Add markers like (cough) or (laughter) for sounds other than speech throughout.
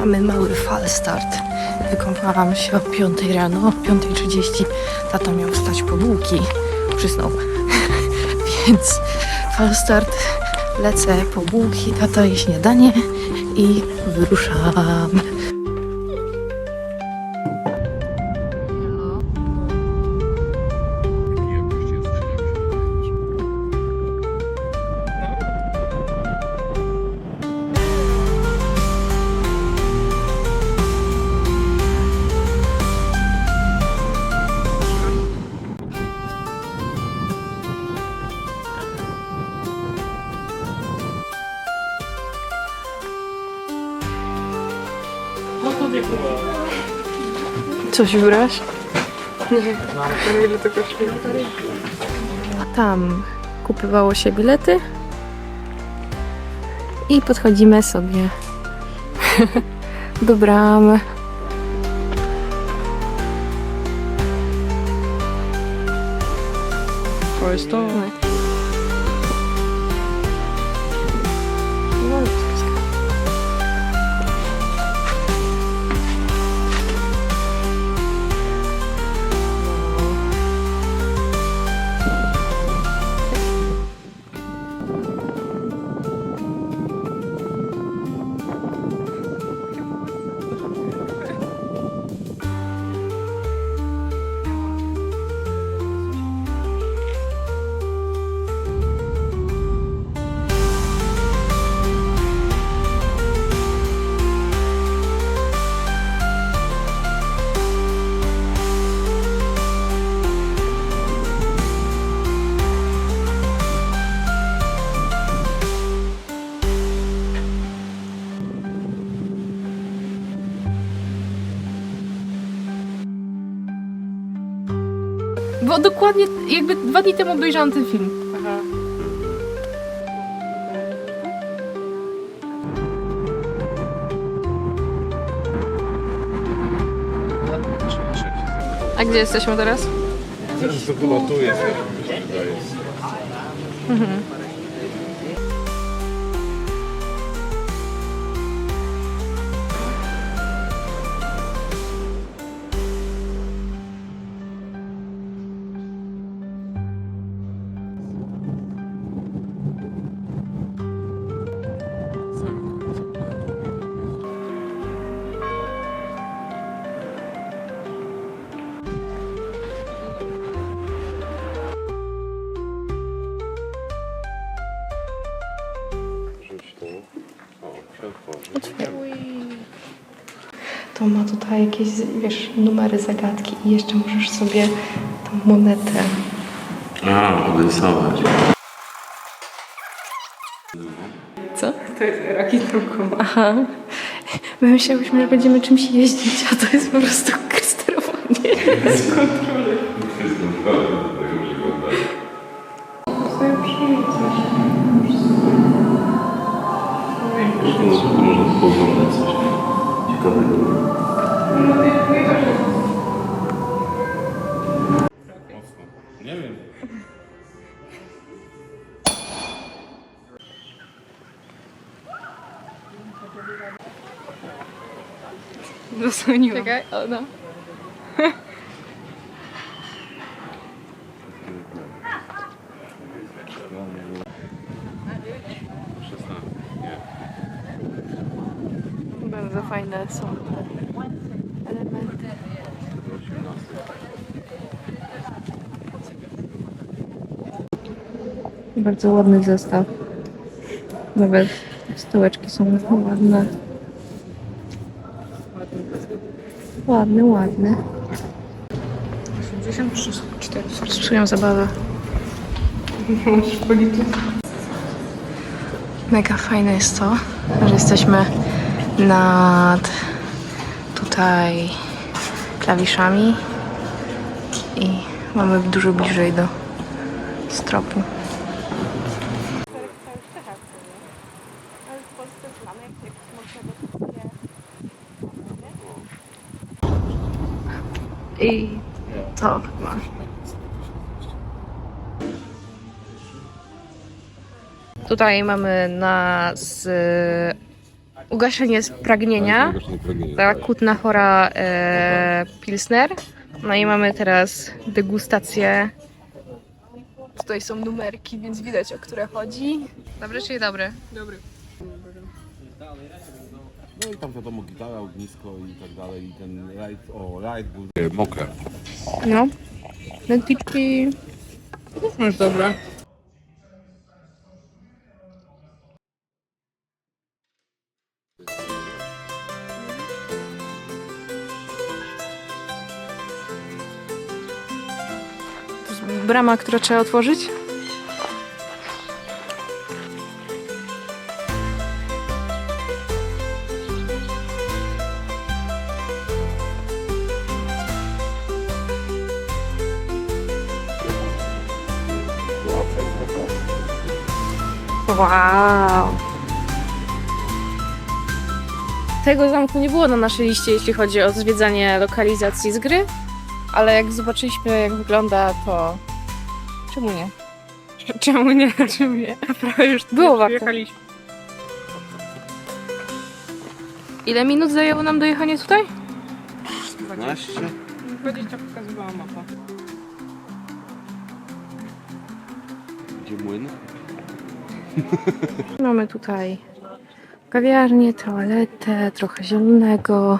Mamy mały fal start. Wykąpałam się o 5 rano, o 5.30 tata miał wstać po bułki. Przysnął. (laughs) Więc fal start, lecę po bułki, tata je śniadanie i wyruszam. Coś wybrasz? Nie, ile to kosztuje? Tam kupywało się bilety i podchodzimy sobie (laughs) do bramy. To jest to. Dokładnie jakby dwa dni temu obejrzałam ten film. Aha. A gdzie jesteśmy teraz? To chyba tu To ma tutaj jakieś, wiesz, numery zagadki i jeszcze możesz sobie tą monetę. A, odrysować. Co? To jest raki truku. Aha. My myślałyśmy, że będziemy czymś jeździć, a to jest po prostu sterowanie. Można pooglądać coś ciekawego. Zasłoniłam. Czekaj, o no. Bardzo fajne są te elementy. Bardzo ładny zestaw. Nawet stołeczki są ładne. Ładny, ładny. 84. Psują zabawę. Możesz policzyć. Mega fajne jest to, że jesteśmy nad tutaj klawiszami i mamy dużo bliżej do stropu. I to chyba. Tutaj mamy na z ugaszenie pragnienia. Ta kutna chora e, Pilsner. No i mamy teraz degustację. Tutaj są numerki, więc widać o które chodzi. Dobry czy niedobry? Dobry. No i tam wiadomo, gitara, ognisko i tak dalej. I ten rajd, o, rajd był e, mokre. No. Lentyczki. Już dobra. Brama, którą trzeba otworzyć. Wow. Tego zamku nie było na naszej liście, jeśli chodzi o zwiedzanie lokalizacji z gry, ale jak zobaczyliśmy, jak wygląda, to czemu nie? (laughs) Czemu nie? (laughs) Czemu nie? Prawie już Było warto. Jechaliśmy. Ile minut zajęło nam dojechanie tutaj? 12? 20 pokazywała mapa. Gdzie młyn? (laughs) Mamy tutaj kawiarnię, toaletę, trochę zielonego.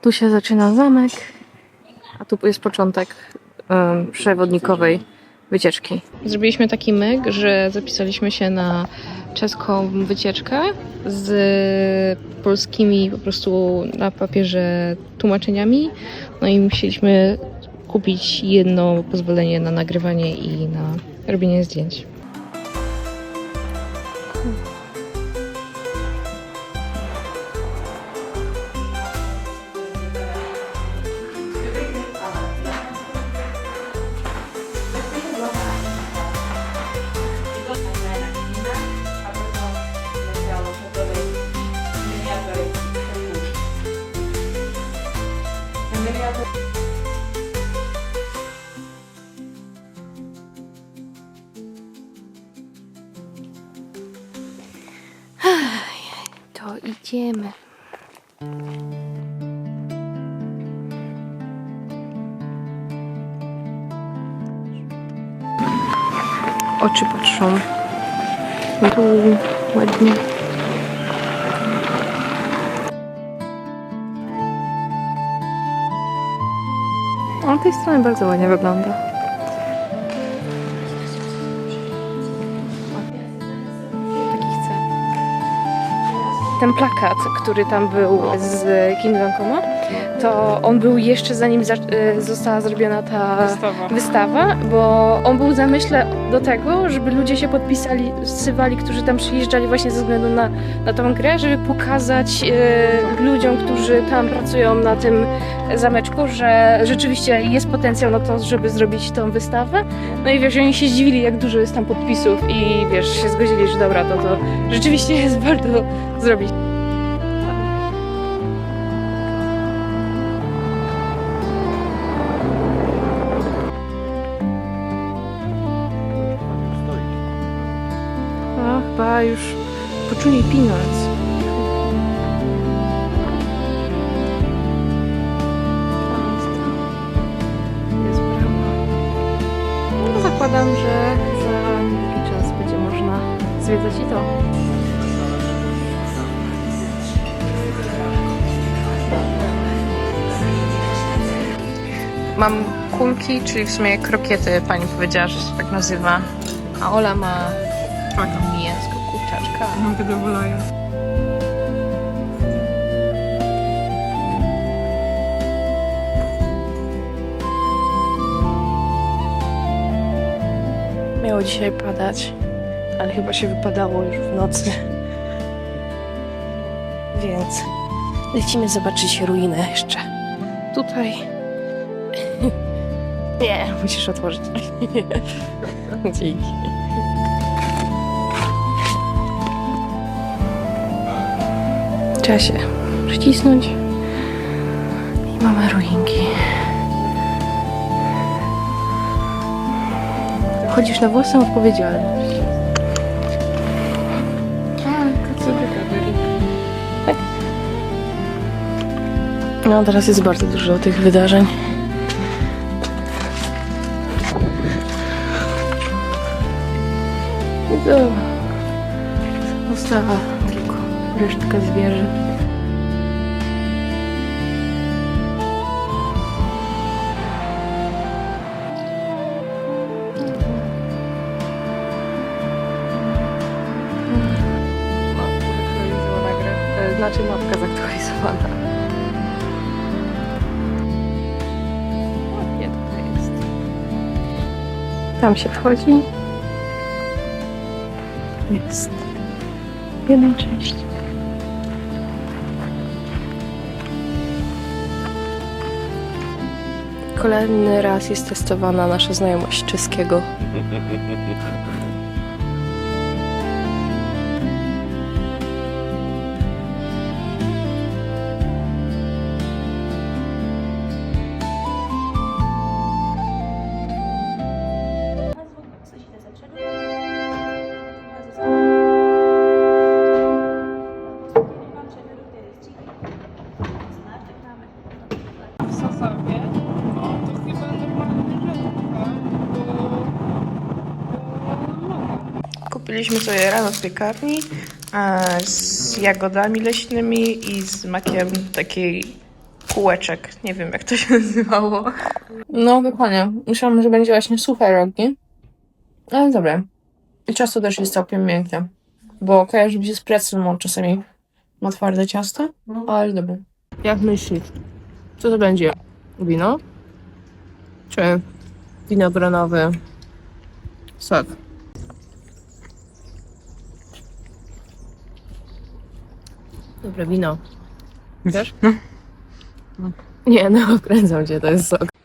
Tu się zaczyna zamek, a tu jest początek em, przewodnikowej wycieczki. Zrobiliśmy taki myk, że zapisaliśmy się na czeską wycieczkę z polskimi po prostu na papierze tłumaczeniami. No i musieliśmy kupić jedno pozwolenie na nagrywanie i na robienie zdjęć. Mm-hmm. Idziemy. Oczy patrzą. Tu ładnie. O, tej strony bardzo ładnie wygląda. Ten plakat, który tam był z Kingdom Come, to on był jeszcze zanim za, y, została zrobiona ta Wystawa. wystawa, bo on był w zamyśle do tego, żeby ludzie się podpisali, sywali, którzy tam przyjeżdżali właśnie ze względu na, na tą grę, żeby pokazać y, ludziom, którzy tam pracują na tym zameczku, że rzeczywiście jest potencjał na to, żeby zrobić tą wystawę. No i wiesz, oni się zdziwili, jak dużo jest tam podpisów i wiesz, się zgodzili, że dobra, to to rzeczywiście jest warto zrobić. Już poczuli pieniądz. Jest brama. No, zakładam, że za niedługi czas będzie można zwiedzać i to. Mam kulki, czyli w sumie krokiety, pani powiedziała, że się tak nazywa. A Ola ma mięsko kurczaczka. Mam zadowolenia. Miało dzisiaj padać, ale chyba się wypadało już w nocy. Więc lecimy zobaczyć ruinę jeszcze. Tutaj. (laughs) Nie, musisz otworzyć. (laughs) Dzięki. czasie. Przycisnąć i mamy ruinki. Chodzisz na własną odpowiedzialność. Tak. No teraz jest bardzo dużo tych wydarzeń. I ustawa resztka zwierzy. E, Znaczy mapka zaktualizowana. Ładnie tutaj jest. Tam się wchodzi. Jest. Jedna część. Kolejny raz jest testowana nasza znajomość czeskiego. (laughs) Kupiliśmy sobie rano w piekarni e, z jagodami leśnymi i z makiem takiej kółeczek. Nie wiem, jak to się nazywało. No, dokładnie. Myślałam, że będzie właśnie suche rogi. Ale dobre. I ciasto też jest całkiem miękkie. Bo kojarzy mi się z pretzlem, czasami ma twarde ciasto, ale dobre. Jak myślisz? Co to będzie? Wino? Czy winogronowy sok? Dobre wino. Wiesz? Nie, no, okręcam cię, to jest sok.